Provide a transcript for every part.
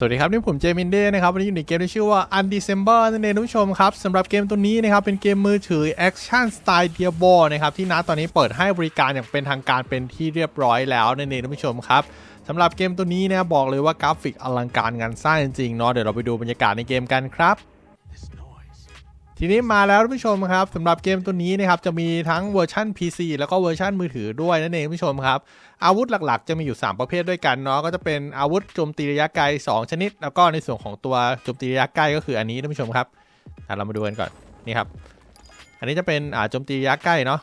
สวัสดีครับนี่ผมเจมินเด้นะครับวันนี้อยู่ในเกมที่ชื่อว่า Undecember นั่นเองท่านผู้ชมครับสำหรับเกมตัวนี้นะครับเป็นเกมมือถือแอคชั่นสไตล์เดียบอลนะครับที่นัดตอนนี้เปิดให้บริการอย่างเป็นทางการเป็นที่เรียบร้อยแล้วนั่นเองท่านผู้ชมครับสำหรับเกมตัวนี้นะบอกเลยว่ากราฟิกอลังการงานสร้างจริงๆเนาะเดี๋ยวเราไปดูบรรยากาศในเกมกันครับ ทีนี้มาแล้วท่านผู้ชมครับสำหรับเกมตัวนี้นะครับจะมีทั้งเวอร์ชัน PC แล้วก็เวอร์ชันมือถือด้วยนั่นเองท่านผู้ชมครับอาวุธหลักๆ จะมีอยู่ 3 ประเภทด้วยกันเนาะก็จะเป็นอาวุธโจมตีระยะไกล 2 ชนิด แล้วก็ในส่วนของตัวโจมตีระยะใกล้ก็คืออันนี้ท่านผู้ชมครับเรามาดูกันก่อนนี่ครับ อันนี้จะเป็นอ่าโจมตีระยะใกล้เนาะ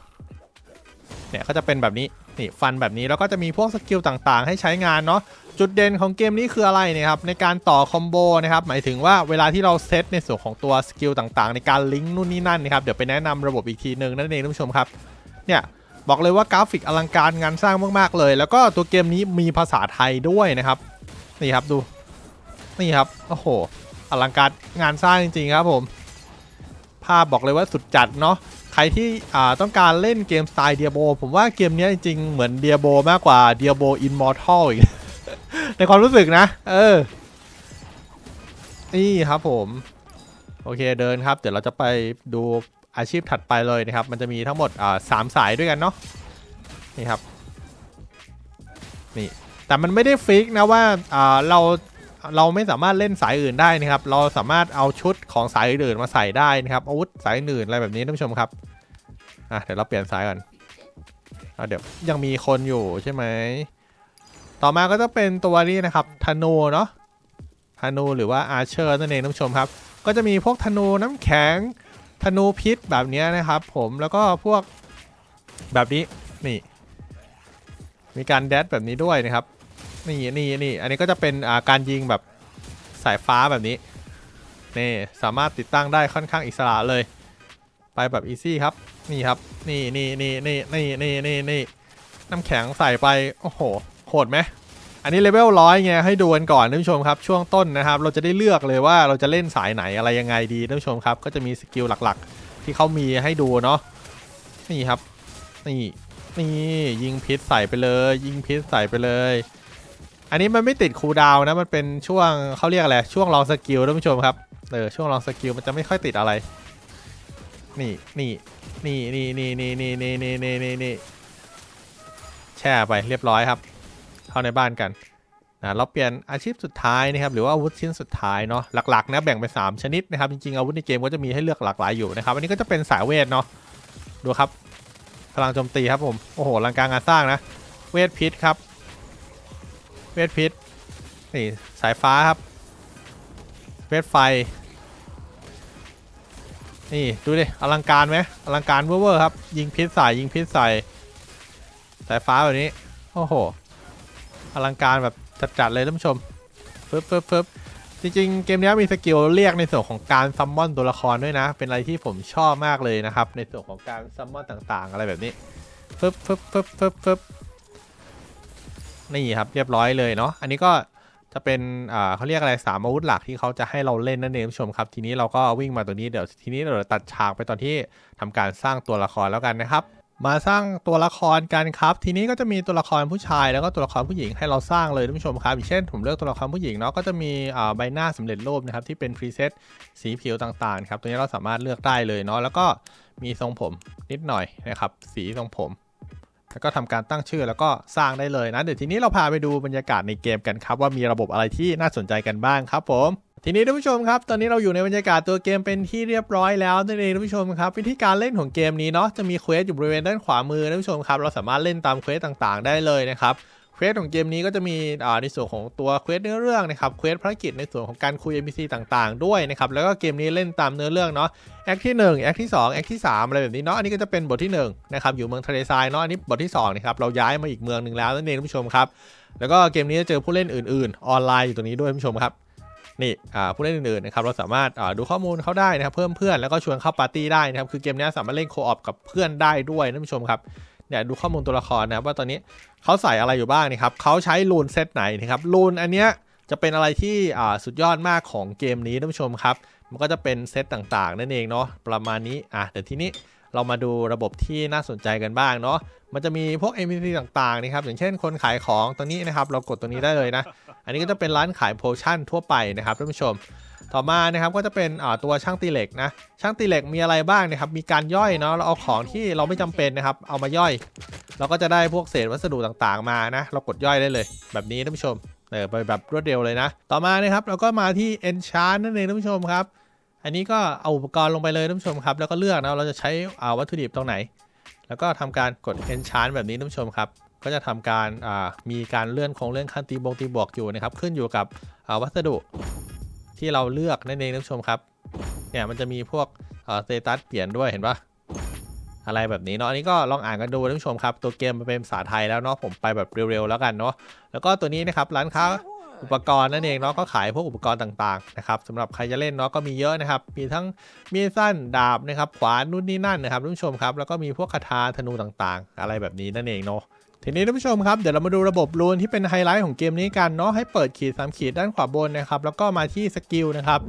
เนี่ยก็จะเป็นแบบนี้ นี่ฟันแบบนี้แล้วก็จะมีพวกสกิลต่างๆ ให้ใช้งานเนาะจุดเด่นของเกมนี้คืออะไรเนี่ยครับในการต่อคอมโบนะครับหมายถึงว่าเวลาที่เราเซตในส่วนของตัวสกิลต่างๆ ในการลิงก์นู่นนี่นั่นนะครับเดี๋ยวไปแนะนำระบบอีกทีหนึ่งนั่นเองท่านผู้ชมครับเนี่ยบอกเลยว่ากราฟิกอลังการงานสร้างมากๆเลย แล้วก็ตัวเกมนี้มีภาษาไทยด้วยนะครับนี่ครับดูนี่ครับโอ้โหอลังการงานสร้างจริงๆครับผม ภาพบอกเลยว่าสุดจัดเนาะ ใครที่ต้องการเล่นเกมสไตล์เดียโบผมว่าเกมนี้จริงๆ เหมือนเดียโบมากกว่าเดียโบอินมอร์ทัลอีก ในความรู้สึกนะ เออ นี่ครับผม โอเคเดินครับ เดี๋ยวเราจะไปดูอาชีพถัดไปเลยนะครับ มันจะมีทั้งหมดสามสายด้วยกันเนาะนี่ครับนี่แต่มันไม่ได้ฟิกนะว่าเรา เราไม่สามารถเล่นสายอื่นได้นะครับ เราสามารถเอาชุดของสายอื่นมาใส่ได้นะครับอาวุธสายอื่นอะไรแบบนี้ท่านผู้ชมครับอะเดี๋ยวเราเปลี่ยนสายก่อนอะเดี๋ยวยังมีคนอยู่ใช่ไหมต่อมาก็จะเป็นตัวนี้นะครับธนูเนาะธนูหรือว่าอาร์เชอร์นั่นเองท่านผู้ชมครับ ก็จะมีพวกธนูน้ำแข็งธนูพิษแบบนี้นะครับ ผมแล้วก็พวกแบบนี้นี่ มีการแดดแบบนี้ด้วยนะครับ นี่นี่นี่อันนี้ก็จะเป็นอาการยิงแบบสายฟ้าแบบนี้นี่สามารถติดตั้งได้ค่อนข้างอิสระเลย ไปแบบอีซี่ครับ นี่ครับ นี่นี่นี่นี่นี่นี่นี่นี่น้ำแข็งใส่ไป โอ้โหโหดไหมอันนี้เลเวลร้อยไงให้ดูกันก่อนท่านผู้ชมครับ ช่วงต้นนะครับ เราจะได้เลือกเลยว่าเราจะเล่นสายไหนอะไรยังไงดีท่านผู้ชมครับ ก็จะมีสกิลหลักๆ ที่เขามีให้ดูเนาะนี่ครับ นี่นี่ยิงพิษใส่ไปเลย ยิงพิษใส่ไปเลย อันนี้มันไม่ติดคูลดาวนะ มันเป็นช่วงเขาเรียกอะไร ช่วงลองสกิลท่านผู้ชมครับ เออ ช่วงลองสกิลมันจะไม่ค่อยติดอะไร นี่นี่นี่นี่นี่นี่นี่นี่นี่นี่นี่นี่แช่ไปเรียบร้อยครับ เข้าในบ้านกันนะเราเปลี่ยนอาชีพสุดท้ายนะครับ หรือว่าอาวุธชิ้นสุดท้ายเนาะ หลักๆนะแบ่งเป็น3 ชนิดนะครับ จริงๆอาวุธในเกมก็จะมีให้เลือกหลากหลายอยู่นะครับ อันนี้ก็จะเป็นสายเวทเนาะ ดูครับ พลังโจมตีครับผม โอ้โหลังการงานสร้างนะ เวทพิษครับ เวทพิษนี่สายฟ้าครับ เวทไฟ นี่ดูดิอลังการไหมอลังการเวอร์ครับ ยิงพิษใส่ยิงพิษใส่สายฟ้าแบบนี้ โอ้โห อลังการแบบจัดๆเลยท่านผู้ชมปึ๊บปึ๊บปึ๊บจริงๆ เกมนี้มีสกิลเรียกในส่วนของการซัมมอนตัวละครด้วยนะ เป็นอะไรที่ผมชอบมากเลยนะครับ ในส่วนของการซัมมอนต่างๆ อะไรแบบนี้ปึ๊บปึ๊บปึ๊บปึ๊บปึ๊บ นี่ครับเรียบร้อยเลยเนาะอันนี้ก็จะเป็นอ่าเขาเรียกอะไรสามอาวุธหลักที่เขาจะให้เราเล่นนั่นเองท่านผู้ชมครับ ทีนี้เราก็วิ่งมาตัวนี้เดี๋ยวทีนี้เราตัดฉากไปตอนที่ทำการสร้างตัวละครแล้วกันนะครับ มาสร้างตัวละครกันครับ ทีนี้ก็จะมีตัวละครผู้ชายแล้วก็ตัวละครผู้หญิงให้เราสร้างเลยท่านผู้ชมครับอย่างเช่น ผมเลือกตัวละครผู้หญิงเนาะก็จะมีใบหน้าสำเร็จรูปนะครับที่เป็นพรีเซตสีผิวต่างๆครับตัวนี้เราสามารถเลือกได้เลยเนาะแล้วก็มีทรงผมนิดหน่อยนะครับสีทรงผม แล้วก็ทำการตั้งชื่อแล้วก็สร้างได้เลยนะ เดี๋ยวทีนี้เราพาไปดูบรรยากาศในเกมกันครับ ว่ามีระบบอะไรที่น่าสนใจกันบ้างครับผมทีนี้ท่านผู้ชมครับ ตอนนี้เราอยู่ในบรรยากาศตัวเกมเป็นที่เรียบร้อยแล้วนั่นเองท่านผู้ชมครับ วิธีการเล่นของเกมนี้เนาะจะมีเควสอยู่บริเวณด้านขวามือท่านผู้ชมครับ เราสามารถเล่นตามเควสต่างๆ ได้เลยนะครับ เควสของเกมนี้ก็จะมีในส่วนของตัวเควสเนื้อเรื่องนะครับเควสภารกิจในส่วนของการคุย NPC ต่างๆ ด้วยนะครับแล้วก็เกมนี้เล่นตามเนื้อเรื่องเนาะแอคที่1แอคที่2แอคที่3อะไรแบบนี้เนาะอันนี้ก็จะเป็นบทที่1นะครับอยู่เมืองทะเลทรายเนาะอันนี้บทที่2นะครับเราย้ายมาอีกเมืองหนึ่งแล้วนั่นเองท่านผู้ชมครับแล้วก็เกมนี้จะเจอผู้เล่นอื่น ๆ ออนไลน์อยู่ตรงนี้ด้วยท่านผู้ชมครับนี่ผู้เล่นอื่นๆนะครับเราสามารถดูข้อมูลเขาได้นะครับเพิ่มเพื่อนแล้วก็ชวนเข้าปาร์ตี้ได้นะครับคือเกมนี้สามารถเล่นโคออปกับเพื่อนได้ด้วยท่านผู้ชมครับ เนี่ยดูข้อมูลตัวละครนะครับว่าตอนนี้เขาใส่อะไรอยู่บ้างนี่ครับเขาใช้รูนเซตไหนนะครับรูนอันเนี้ยจะเป็นอะไรที่สุดยอดมากของเกมนี้ท่านผู้ชมครับ มันก็จะเป็นเซตต่างๆ นั่นเองเนาะประมาณนี้อะเดี๋ยวทีนี้เรามาดูระบบที่น่าสนใจกันบ้างเนาะมันจะมีพวก NPC ต่างๆนะครับอย่างเช่นคนขายของตัวนี้นะครับ เรากดตัวนี้ได้เลยนะ อันนี้ก็จะเป็นร้านขายโพชั่นทั่วไปนะครับท่านผู้ชม ต่อมานะครับก็จะเป็นอ่าตัวช่างตีเหล็กนะ ช่างตีเหล็กมีอะไรบ้างนะครับ มีการย่อยเนาะ เราเอาของที่เราไม่จำเป็นนะครับ เอามาย่อย เราก็จะได้พวกเศษวัสดุต่างๆมานะ เรากดย่อยได้เลย แบบนี้ท่านผู้ชม เออไปแบบรวดเร็วเลยนะ ต่อมานะครับเราก็มาที่ enchant นั่นเองท่านผู้ชมครับ อันนี้ก็เอาอุปกรณ์ลงไปเลยท่านผู้ชมครับ แล้วก็เลือกนะ เราจะใช้อ่าวัตถุดิบตรงไหน แล้วก็ทำการกด enchant แบบนี้ท่านผู้ชมครับ ก็จะทำการอ่ามีการเลื่อนคงเลื่อนขั้นตีบงตีบวกอยู่นะครับ ขึ้นอยู่กับอ่าวัสดุ ที่เราเลือกนั่นเองท่านผู้ชมครับ เนี่ยมันจะมีพวกสเตตัสเปลี่ยนด้วยเห็นปะอะไรแบบนี้เนาะอันนี้ก็ลองอ่านกันดูท่านผู้ชมครับ ตัวเกมมันเป็นภาษาไทยแล้วเนาะผมไปแบบเร็วๆแล้วกันเนาะแล้วก็ตัวนี้นะครับร้านค้าอุปกรณ์นั่นเองเนาะก็ขายพวกอุปกรณ์ต่างๆนะครับสำหรับใครจะเล่นเนาะก็มีเยอะนะครับ มีทั้งมีดสั้นดาบนะครับขวานนู่นนี่นั่นนะครับท่านผู้ชมครับแล้วก็มีพวกคาถาธนูต่างๆ อะไรแบบนี้นั่นเองเนาะ ทีนี้ท่านผู้ชมครับเดี๋ยวเรามาดูระบบรูนที่เป็นไฮไลท์ของเกมนี้กันเนาะให้เปิดขีด3ขีดด้านขวาบนนะครับแล้วก็มาที่สกิลนะครับ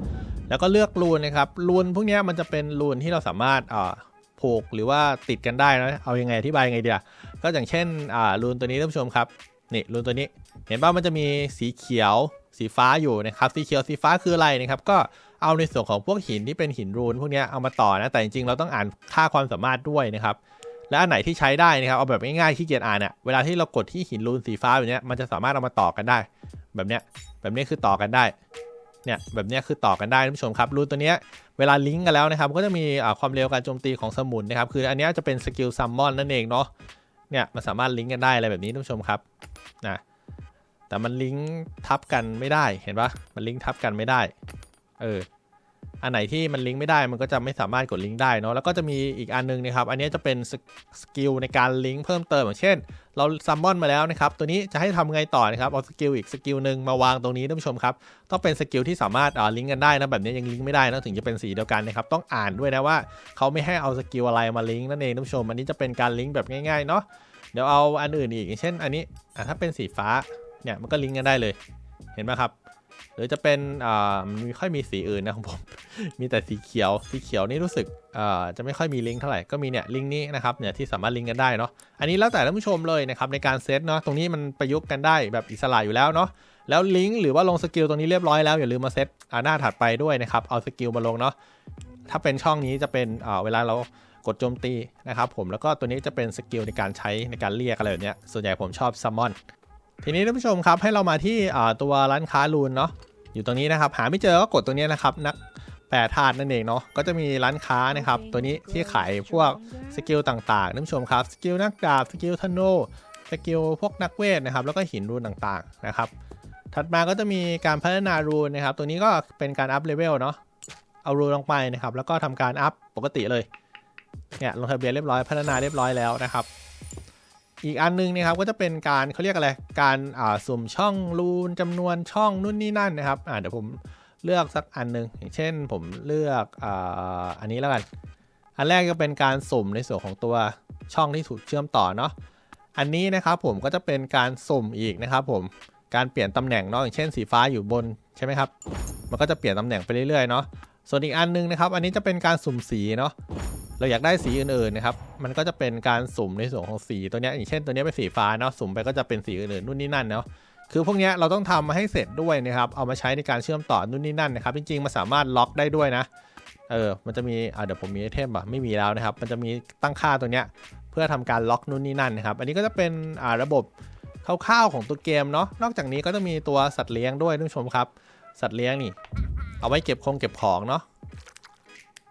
แล้วก็เลือกรูนนะครับรูนพวกนี้มันจะเป็นรูนที่เราสามารถอ่าผูกหรือว่าติดกันได้นะเอายังไงอธิบายยังไงเดียก็อย่างเช่นอ่ารูนตัวนี้ท่านผู้ชมครับนี่รูนตัวนี้เห็นป่ะมันจะมีสีเขียวสีฟ้าอยู่นะครับสีเขียวสีฟ้าคืออะไรนะครับก็เอาในส่วนของพวกหินที่เป็นหินรูนพวกนี้เอามาต่อนะแต่จริงๆเราต้องอ่านค่าความสามารถด้วยนะครับ และอันไหนที่ใช้ได้นะครับเอาแบบง่ายๆขี้เกียจอ่านเนี่ยเวลาที่เรากดที่หินรูนสีฟ้าแบบเนี้ยมันจะสามารถเอามาต่อกันได้ แบบเนี้ยแบบนี้คือต่อกันได้เนี่ยแบบเนี้ยคือต่อกันได้ท่านผู้ชมครับรูนตัวเนี้ยเวลาลิงก์กันแล้วนะครับก็จะมีความเร็วการโจมตีของสมุนนะครับคืออันเนี้ยจะเป็นสกิลซัมมอนนั่นเองเนาะเนี่ยมันสามารถลิงก์กันได้อะไรแบบนี้ท่านผู้ชมครับนะแต่มันลิงก์ทับกันไม่ได้เห็นปะมันลิงก์ทับกันไม่ได้เออ อันไหนที่มันลิงก์ไม่ได้มันก็จะไม่สามารถกดลิงก์ได้เนาะแล้วก็จะมีอีกอันนึงนะครับ อันนี้จะเป็นสกิลในการลิงก์เพิ่มเติมอย่างเช่น เราซัมมอนมาแล้วนะครับ ตัวนี้จะให้ทำไงต่อนะครับเอาสกิลอีกสกิลหนึ่งมาวางตรงนี้ท่านผู้ชมครับต้องเป็นสกิลที่สามารถลิงก์กันได้นะแบบนี้ยังลิงก์ไม่ได้นะถึงจะเป็นสีเดียวกันนะครับต้องอ่านด้วยนะว่าเขาไม่ให้เอาสกิลอะไรมาลิงก์นั่นเองท่านผู้ชม อันนี้จะเป็นการลิงก์แบบง่ายๆเนาะเดี๋ยวเอาอันอื่นอีกอย่างเช่น อันนี้ถ้าเป็นสีฟ้าเนี่ยมันก็ลิงก์กันได้เลย เห็นไหมครับ หรือจะเป็นอ่ามันไม่ค่อยมีสีอื่นนะของผม มีแต่สีเขียว สีเขียวนี่รู้สึกอ่าจะไม่ค่อยมีลิงก์เท่าไหร่ ก็มีเนี่ยลิงก์นี้นะครับเนี่ยที่สามารถลิงก์กันได้เนาะ อันนี้แล้วแต่ท่านผู้ชมเลยนะครับในการเซตเนาะ ตรงนี้มันประยุกต์กันได้แบบอิสระอยู่แล้วเนาะ แล้วลิงก์หรือว่าลงสกิลตรงนี้เรียบร้อยแล้วอย่าลืมมาเซตอ่าหน้าถัดไปด้วยนะครับ เอาสกิลมาลงเนาะ ถ้าเป็นช่องนี้จะเป็นอ่าเวลาเรากดโจมตีนะครับผม แล้วก็ตัวนี้จะเป็นสกิลในการใช้ในการเรียกอะไรแบบเนี้ยส่วนใหญ่ผมชอบซัมมอน ทีนี้ท่านผู้ชมครับให้เรามาที่อ่าตัวร้านค้ารูนเนาะอยู่ตรงนี้นะครับ หาไม่เจอก็กดตัวนี้นะครับนักแปรธาตุนั่นเองเนาะก็จะมีร้านค้านะครับ ตัวนี้ที่ขายพวกสกิลต่างๆท่านผู้ชมครับสกิลนักดาบสกิลธนูสกิลพวกนักเวทนะครับ แล้วก็หินรูนต่างๆนะครับ ถัดมาก็จะมีการพัฒนารูนนะครับ ตัวนี้ก็เป็นการอัพเลเวลเนาะเอารูนลงไปนะครับ แล้วก็ทำการอัพปกติเลยเนี่ยลงทะเบียนเรียบร้อยพัฒนาเรียบร้อยแล้วนะครับ อีกอันนึงนะครับก็จะเป็นการเขาเรียกอะไร การอ่าสุ่มช่องรูนจำนวนช่องนู่นนี่นั่นนะครับอ่าเดี๋ยวผมเลือกสักอันหนึงอย่างเช่นผมเลือกอ่าอันนี้แล้วกัน อันแรกก็เป็นการสุ่มในส่วนของตัวช่องที่ถูกเชื่อมต่อเนาะอันนี้นะครับผมก็จะเป็นการสุ่มอีกนะครับผมการเปลี่ยนตำแหน่งเนาะอย่างเช่นสีฟ้าอยู่บนใช่ไหมครับ มันก็จะเปลี่ยนตำแหน่งไปเรื่อยๆเนาะส่วนอีกอันนึงนะครับ อันนี้จะเป็นการสุ่มสีเนาะ เราอยากได้สีอื่นๆนะครับ มันก็จะเป็นการสุ่มในส่วนของสีตัวนี้อย่างเช่นตัวนี้เป็นสีฟ้าเนาะ สุ่มไปก็จะเป็นสีอื่นๆนู่นนี่นั่นเนาะ คือพวกนี้เราต้องทำมาให้เสร็จด้วยนะครับ เอามาใช้ในการเชื่อมต่อนู่นนี่นั่นนะครับ จริงๆ มันสามารถล็อกได้ด้วยนะ เออ มันจะมีอ่าเดี๋ยวผมมีไอเทมอะไม่มีแล้วนะครับ มันจะมีตั้งค่าตัวเนี้ยเพื่อทำการล็อกนู่นนี่นั่นนะครับ อันนี้ก็จะเป็นอ่าระบบคร่าวๆของตัวเกมเนาะ นอกจากนี้ก็จะมีตัวสัตว์เลี้ยงด้วยท่านผู้ชมครับ สัตว์เลี้ยงนี่ เอาไว้เก็บคงเก็บของเนาะ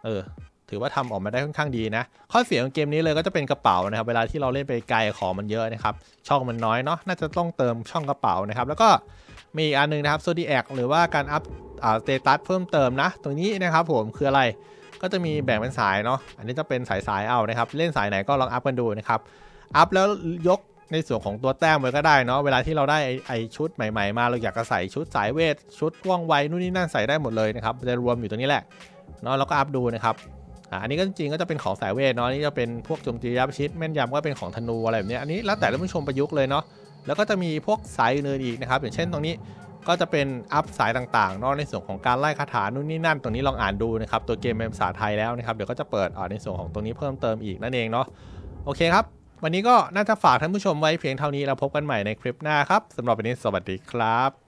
เออ ถือว่าทำออกมาได้ค่อนข้างดีนะ ข้อเสียของเกมนี้เลยก็จะเป็นกระเป๋านะครับ เวลาที่เราเล่นไปไกลของมันเยอะนะครับ ช่องมันน้อยเนาะ น่าจะต้องเติมช่องกระเป๋านะครับ แล้วก็มีอีกอันหนึงนะครับโซดีแอคหรือว่าการอัพสเตตัสเพิ่มเติมนะ ตรงนี้นะครับผมคืออะไร ก็จะมีแบ่งเป็นสายเนาะ อันนี้จะเป็นสายสายเอานะครับ เล่นสายไหนก็ลองอัพกันดูนะครับ อัพแล้วยกในส่วนของตัวแต้มไว้ก็ได้เนาะ เวลาที่เราได้ไอ้ไอชุดใหม่ๆ มา เราอยากจะใส่ชุดสายเวท ชุดว่องไวนู่นนี่นั่นใส่ได้หมดเลยนะครับ จะรวมอยู่ตรงนี้แหละ เนาะ แล้วก็อัพดูนะครับ อันนี้ก็จริงก็จะเป็นของสายเวทเนาะนี่จะเป็นพวกโจมตียับชิดแม่นยำก็เป็นของธนูอะไรแบบนี้อันนี้แล้วแต่ท่านผู้ชมประยุกต์เลยเนาะแล้วก็จะมีพวกสายอื่นอีกนะครับ อย่างเช่นตรงนี้ก็จะเป็นอัพสายต่างๆเนอกในส่วนของการไล่คาถานู่นนี่นั่นตรงนี้ลองอ่านดูนะครับตัวเกมเป็นภาษาไทยแล้วนะครับเดี๋ยวก็จะเปิดในส่วนของตรงนี้เพิ่มเติมอีกนั่นเองเนาะโอเคครับ วันนี้ก็น่าจะฝากท่านผู้ชมไว้เพียงเท่านี้แล้วพบกันใหม่ในคลิปหน้าครับสำหรับวันนี้สวัสดีครับ